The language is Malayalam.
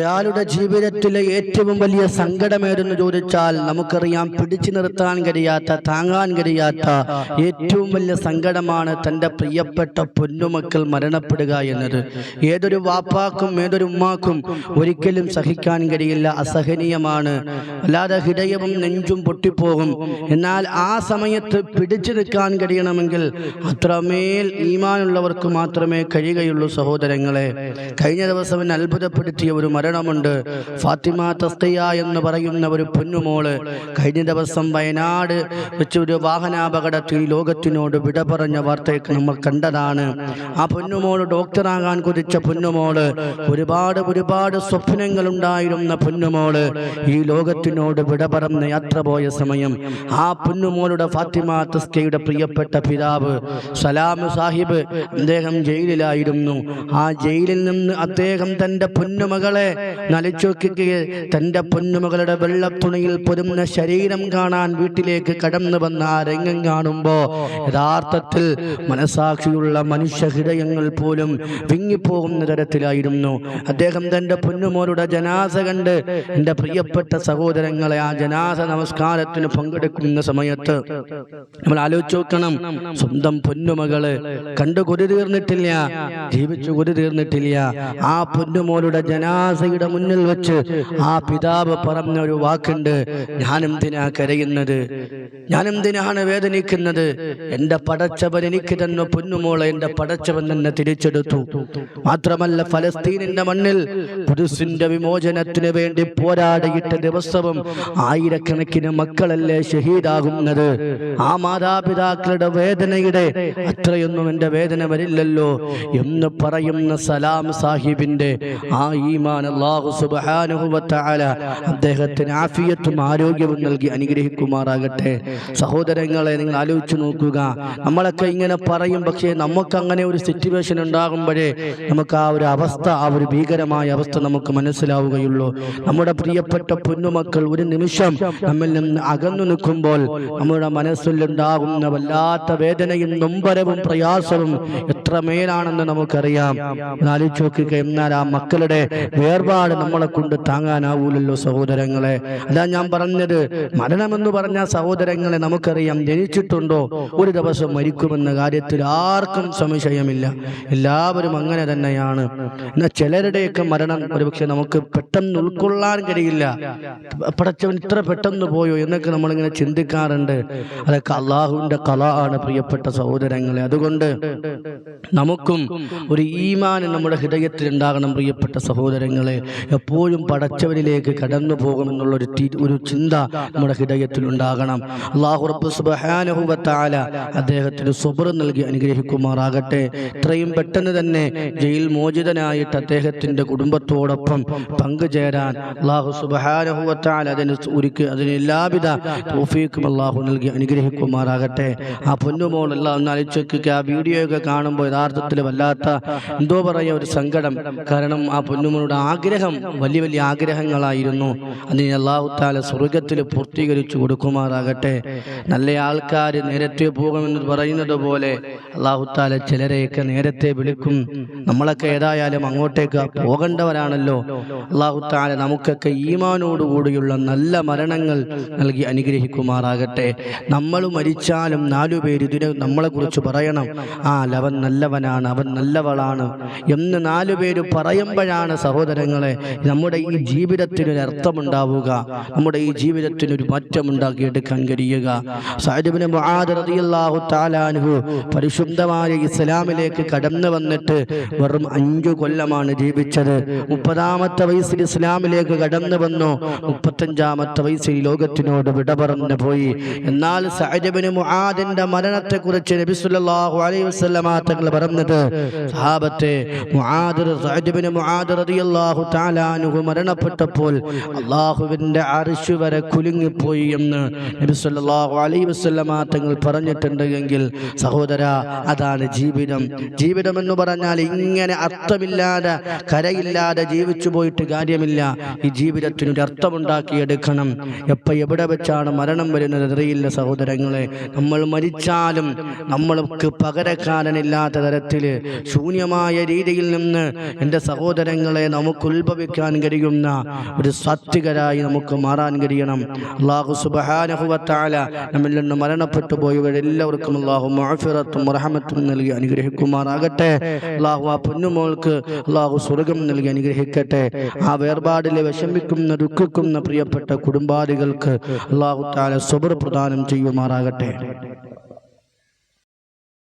ഒരാളുടെ ജീവിതത്തിലെ ഏറ്റവും വലിയ സങ്കടമേതെന്ന് ചോദിച്ചാൽ നമുക്കറിയാം പിടിച്ചു നിർത്താൻ കഴിയാത്ത താങ്ങാൻ കഴിയാത്ത ഏറ്റവും വലിയ സങ്കടമാണ് തന്റെ പ്രിയപ്പെട്ട പൊന്നുമക്കൾ മരണപ്പെടുക എന്നത്. ഏതൊരു വാപ്പാക്കും ഏതൊരു ഉമ്മാക്കും ഒരിക്കലും സഹിക്കാൻ കഴിയില്ല അസഹനീയമാണ്. അല്ലാതെ ഹൃദയവും നെഞ്ചും പൊട്ടിപ്പോകും. എന്നാൽ ആ സമയത്ത് പിടിച്ചു നിൽക്കാൻ കഴിയണമെങ്കിൽ അത്രമേൽ ഈമാനുള്ളവർക്ക് മാത്രമേ കഴിയുകയുള്ളൂ സഹോദരങ്ങളെ. കഴിഞ്ഞ ദിവസം അത്ഭുതപ്പെടുത്തിയ ഒരു മരണമുണ്ട് ഫാത്തിമ തസ്തയ എന്ന് പറയുന്ന ഒരു പൊന്നുമോൾ കഴിഞ്ഞ ദിവസം വയനാട് വെച്ച് ഒരു വാഹനാപകടത്തിൽ ലോകത്തിനോട് വിട പറഞ്ഞ വാർത്തയൊക്കെ നമ്മൾ കണ്ടതാണ്. ആ പൊന്നുമോൾ ഡോക്ടറാകാൻ കുതിച്ച പൊന്നുമോൾ ഒരുപാട് ഒരുപാട് സ്വപ്നങ്ങൾ ഉണ്ടായിരുന്ന പൊന്നുമോൾ ഈ ലോകത്തിനോട് വിട പറഞ്ഞ യാത്ര പോയ സമയം ആ പൊന്നുമോളുടെ ഫാത്തിമ തസ്കയുടെ പ്രിയപ്പെട്ട പിതാവ് സലാം സാഹിബ് അദ്ദേഹം ജയിലിലായിരുന്നു. ആ ജയിലിൽ നിന്ന് അദ്ദേഹം തന്റെ പൊന്നുമകളെ നലിച്ചോക്കുകയെ തന്റെ പൊന്നുമകളുടെ വെള്ളത്തുണിയിൽ പൊരുന്ന ശരീരം കാണാൻ വീട്ടിലേക്ക് കടന്നു വന്ന ആ രംഗം കാണുമ്പോൾ യഥാർത്ഥത്തിൽ മനസാക്ഷിയുള്ള മനുഷ്യ ഹൃദയങ്ങൾ പോലും വിങ്ങിപ്പോകുന്ന തരത്തിലായിരുന്നു. അദ്ദേഹം തന്റെ പൊന്നുമോരുടെ ജനാസ കണ്ട് എന്റെ പ്രിയപ്പെട്ട സഹോദരങ്ങളെ ആ ജനാസ നമസ്കാരത്തിന് പങ്കെടുക്കുന്ന സമയത്ത് നമ്മൾ ആലോചിച്ച് നോക്കണം. സ്വന്തം പൊന്നുമകൾ കണ്ടു കൊതി തീർന്നിട്ടില്ല ജീവിച്ചു കൊതി തീർന്നിട്ടില്ല. ആ പൊന്നുമോളുടെ ജനാസയുടെ മുന്നിൽ വെച്ച് ആ പിതാവ് പറഞ്ഞ ഒരു വാക്കുണ്ട്. ഞാനെന്തിനാ കരയുന്നത്? ഞാനെന്തിനാണ് വേദനിക്കുന്നത്? എന്റെ പടച്ചവൻ എനിക്ക് തന്നെ പൊന്നുമോളെ എന്റെ പടച്ചവൻ തന്നെ തിരിച്ചെടുത്തു. മാത്രമല്ല ഫലസ്തീനിന്റെ മണ്ണിൽ പുരുഷിന്റെ വിമോചനത്തിന് വേണ്ടി പോരാടിയിട്ട് ദിവസവും ആയിരക്കണക്കിന് മക്കളല്ലേ ഷഹീദാകുന്നത്? ആ മാതാപിതാക്കളുടെ വേദനയുടെ അത്രയൊന്നും എന്റെ വേദന വരില്ലല്ലോ. എന്ന് പറയുന്ന സലാം സാഹിബിന്റെ ആ ഈമാൻ അള്ളാഹു വ അദ്ദേഹത്തിന് ആഫിയത്തും ആരോഗ്യവും നൽകി അനുഗ്രഹിക്കുമാറാകട്ടെ. സഹോദരങ്ങളെ നിങ്ങൾ ആലോചിച്ചു നോക്കുക. നമ്മളൊക്കെ ഇങ്ങനെ പറയും പക്ഷേ നമുക്ക് അങ്ങനെ ഒരു സിറ്റുവേഷൻ ഉണ്ടാകുമ്പോഴേ നമുക്ക് ആ ഒരു അവസ്ഥ ആ ഒരു ഭീകരമായ അവസ്ഥ നമുക്ക് മനസ്സിലാവുകയുള്ളൂ. നമ്മുടെ പ്രിയപ്പെട്ട പൊന്നുമക്കൾ ഒരു നിമിഷം നമ്മിൽ നിന്ന് അകന്നു നിൽക്കുമ്പോൾ നമ്മുടെ മനസ്സിലുണ്ടാകുന്ന വല്ലാത്ത വേദനയും നൊമ്പരവും പ്രയാസവും എത്ര മേലാണെന്ന് നമുക്കറിയാം. ആലോചിച്ച് നോക്കുക എന്നാൽ ആ മക്കളുടെ വേർപാട് നമ്മളെ കൊണ്ട് താങ്ങാനാവൂലല്ലോ സഹോദരങ്ങളെ. അതാ ഞാൻ പറഞ്ഞത്. മരണമെന്ന് പറഞ്ഞ സഹോദരങ്ങളെ നമുക്കറിയാം ജനിച്ചിട്ടുണ്ടോ ഒരു ദിവസം മരിക്കുമെന്ന കാര്യത്തിൽ ആർക്കും സംശയമില്ല. എല്ലാവരും അങ്ങനെ തന്നെയാണ്. എന്നാൽ ചിലരുടെയൊക്കെ മരണം ഒരുപക്ഷെ നമുക്ക് പെട്ടെന്ന് ഉൾക്കൊള്ളാൻ കഴിയില്ല. പടച്ചവൻ ഇത്ര പെട്ടെന്ന് പോയോ എന്നൊക്കെ നമ്മളിങ്ങനെ ചിന്തിക്കാറുണ്ട്. അതൊക്കെ അള്ളാഹുവിന്റെ കല ആണ് പ്രിയപ്പെട്ട സഹോദരങ്ങളെ. അതുകൊണ്ട് നമുക്കും ഒരു ഈമാൻ നമ്മുടെ ഹൃദയത്തിൽ ഉണ്ടാകണം പ്രിയപ്പെട്ട സഹോദരങ്ങളെ. എപ്പോഴും പടച്ചവരിലേക്ക് കടന്നു പോകുമെന്നുള്ള ഒരു ചിന്ത നമ്മുടെ ഹൃദയത്തിൽ ഉണ്ടാകണം അള്ളാഹു റബ്ബ് അദ്ദേഹത്തിന് സുബ്ർ നൽകി അനുഗ്രഹിക്കുമാറാകട്ടെ. ഇത്രയും പെട്ടെന്ന് തന്നെ ജയിൽ മോചിതനായിട്ട് അദ്ദേഹത്തിന്റെ കുടുംബത്തോടൊപ്പം പങ്കുചേരാൻ അള്ളാഹു തആല അതിന് ഒരുക്കി അതിന് എല്ലാവിധ തൗഫീഖും അള്ളാഹു നൽകി അനുഗ്രഹിക്കുമാറാകട്ടെ. ആ പൊന്നുമോൾ എല്ലാം ഒന്ന് അലിച്ചൊക്കെ ആ വീഡിയോ ഒക്കെ കാണുമ്പോൾ യഥാർത്ഥത്തിൽ വല്ലാത്ത എന്തോ പറയുക ഒരു സങ്കടം. കാരണം ആ പൊന്നുമോളുടെ ആഗ്രഹം വലിയ വലിയ ആഗ്രഹങ്ങളായിരുന്നു. അതിന് അള്ളാഹു താല സ്വർഗത്തിൽ പൂർത്തീകരിച്ചു കൊടുക്കുമാറാകട്ടെ. നല്ല ആൾക്കാർ നേരത്തെ പോകുമെന്ന് പറയുന്നത് പോലെ അള്ളാഹു താല ചിലരെയൊക്കെ നേരത്തെ വിളിക്കും. നമ്മളൊക്കെ ഏതായാലും അങ്ങോട്ടേക്ക് പോകേണ്ടവരാണല്ലോ. അള്ളാഹു താല നമുക്കൊക്കെ ഈമാനോടുകൂടിയുള്ള നല്ല മരണങ്ങൾ നൽകി അനുഗ്രഹിക്കുമാറാകട്ടെ. നമ്മൾ മരിച്ചാലും നാലു പേര് ഇതിനെ നമ്മളെക്കുറിച്ച് പറയണം. ആ അവൻ നല്ലവനാണ് അവൻ നല്ലവളാണ് എന്ന് നാലു പേര് പറയുമ്പോഴാണ് സഹോദരങ്ങളെ നമ്മുടെ ഈ ജീവിതത്തിനൊരു അർത്ഥമുണ്ടാവുക നമ്മുടെ ഈ ജീവിതത്തിനൊരു മാറ്റം ഉണ്ടാക്കിയെടുക്കാൻ കഴിയുക സാഹിബിന് പരിശുദ്ധമായ ഇസ്ലാമിലേക്ക് കടന്നു വന്നിട്ട് വെറും അഞ്ചു കൊല്ലമാണ് ജീവിച്ചത്. മുപ്പതാമത്തെ വയസ്സിൽ ഇസ്ലാമിലേക്ക് കടന്നു വന്നു. മുപ്പത്തഞ്ചാമത്തെ വയസ്സിൽ ലോകത്തിനോട് വിട പറഞ്ഞു പോയി. എന്നാൽ സഅദ്ബിന് മുആദിന്റെ മരണത്തെക്കുറിച്ച് നബി സല്ലല്ലാഹു അലൈഹി തങ്ങൾ പറഞ്ഞത് സഹാബത്തെ മുഹാദർ തആല താലാനുഹു മരണപ്പെട്ടപ്പോൾ അള്ളാഹുവിന്റെ അർശ് വരെ കുലുങ്ങിപ്പോയി എന്ന് നബി സല്ലല്ലാഹു അലൈഹി വസല്ലമ തങ്ങൾ പറഞ്ഞിട്ടുണ്ട് എങ്കിൽ സഹോദര അതാണ് ജീവിതം. ജീവിതം എന്ന് പറഞ്ഞാൽ ഇങ്ങനെ അർത്ഥമില്ലാതെ കരയില്ലാതെ ജീവിച്ചു പോയിട്ട് കാര്യമില്ല. ഈ ജീവിതത്തിനൊരു അർത്ഥമുണ്ടാക്കിയെടുക്കണം. എപ്പോൾ എവിടെ വെച്ചാണ് മരണം വരുന്നത് അറിയില്ല സഹോദരങ്ങളെ. നമ്മൾ മരിച്ചാലും നമ്മൾക്ക് പകരക്കാരനില്ലാത്ത തരത്തിൽ ശൂന്യമായ രീതിയിൽ നിന്ന് എന്റെ സഹോദരങ്ങളെ നമുക്ക് ഉത്ഭവിക്കാൻ കഴിയുന്ന ഒരു സാത്വികരായി നമുക്ക് മാറാൻ കഴിയണം. അള്ളാഹു സുബഹാനഹുവത്താല നമ്മിൽ നിന്ന് മരണപ്പെട്ടു പോയവരെല്ലാവർക്കും അള്ളാഹു മാഫിറത്തും റഹമത്തും നൽകി അനുഗ്രഹിക്കുമാറാകട്ടെ. അള്ളാഹു ആ പൊന്നുമോൾക്ക് അള്ളാഹു സ്വർഗം നൽകി അനുഗ്രഹിക്കട്ടെ. ആ വേർപാടിലെ വിഷമിക്കുന്ന ദുഃഖിക്കുന്ന പ്രിയപ്പെട്ട കുടുംബാദികൾക്ക് അള്ളാഹു താല സ്വബർ പ്രദാനം ചെയ്യുമാറാകട്ടെ.